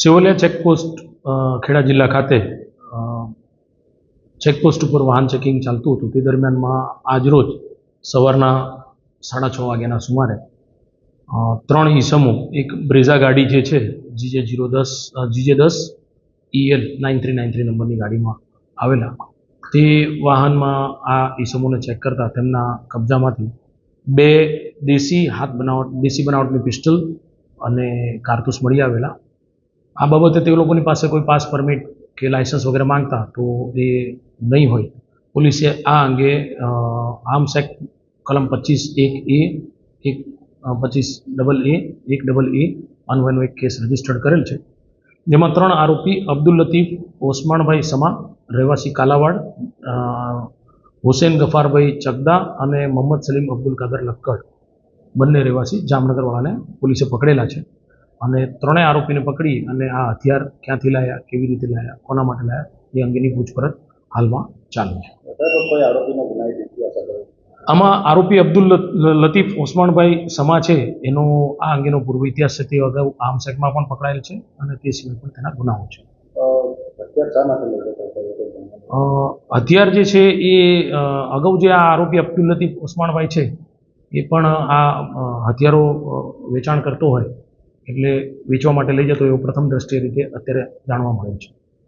સેવલિયા checkpost Kheda જિલ્લા ખાતે checkpost ઉપર વાહન ચેકિંગ ચાલતું હતું. તે દરમિયાનમાં આજરોજ સવારના સાડા છ વાગ્યાના સુમારે ત્રણ ઈસમો, એક બ્રેઝા ગાડી જે છે, જીજે જીરો દસ જીજે દસ EL nine three nine three નંબરની ગાડીમાં આવેલા. તે વાહનમાં આ ઈસમોને ચેક કરતા તેમના કબજામાંથી બે દેશી હાથ બનાવટ, દેશી બનાવટની પિસ્ટલ અને કારતૂસ મળી આવેલા. આ બાબતે તે લોકોની પાસે કોઈ પાસ પરમિટ કે લાયસન્સ વગેરે માંગતા તો એ નહીં હોય. પોલીસે આ અંગે આર્મ્સ એક્ટ કલમ પચીસ એક એ, એક પચીસ ડબલ એ, એક ડબલ એ અન્વયનો એક કેસ રજીસ્ટર્ડ કરેલ છે. જેમાં ત્રણ આરોપી અબ્દુલ લતીફ ઓસમાણભાઈ સમા, રહેવાસી કાલાવાડ હુસેન ગફારભાઈ ચગદા અને મોહમ્મદ સલીમ અબ્દુલ કાદર લક્કડ. બંને રહેવાસી જામનગરવાળાને પોલીસે પકડેલા છે. અને ત્રણેય આરોપીને પકડી અને આ હથિયાર ક્યાંથી લાયા કેવી રીતે લાયા કોના માટે લાયા એ અંગેની પૂછપરછ હાલમાં ચાલુ છે. આમાં આરોપી અબ્દુલ લતીફ ઓસમાણભાઈ સમા છે એનો આ અંગેનો પૂર્વ ઇતિહાસ છે તે અગાઉ આર્મ્સ એક્ટમાં પણ પકડાયેલ છે અને તે સિવાય પણ તેના ગુનાઓ છે. હથિયાર જે છે એ અગાઉ જે આ આરોપી અબ્દુલ લતીફ ઓસમાણભાઈ છે એ પણ આ હથિયારો વેચાણ કરતો હોય. એટલે વેચવા માટે લઈ જતો એવો પ્રથમ દ્રષ્ટિએ રીતે અત્યારે જાણવા મળે છે.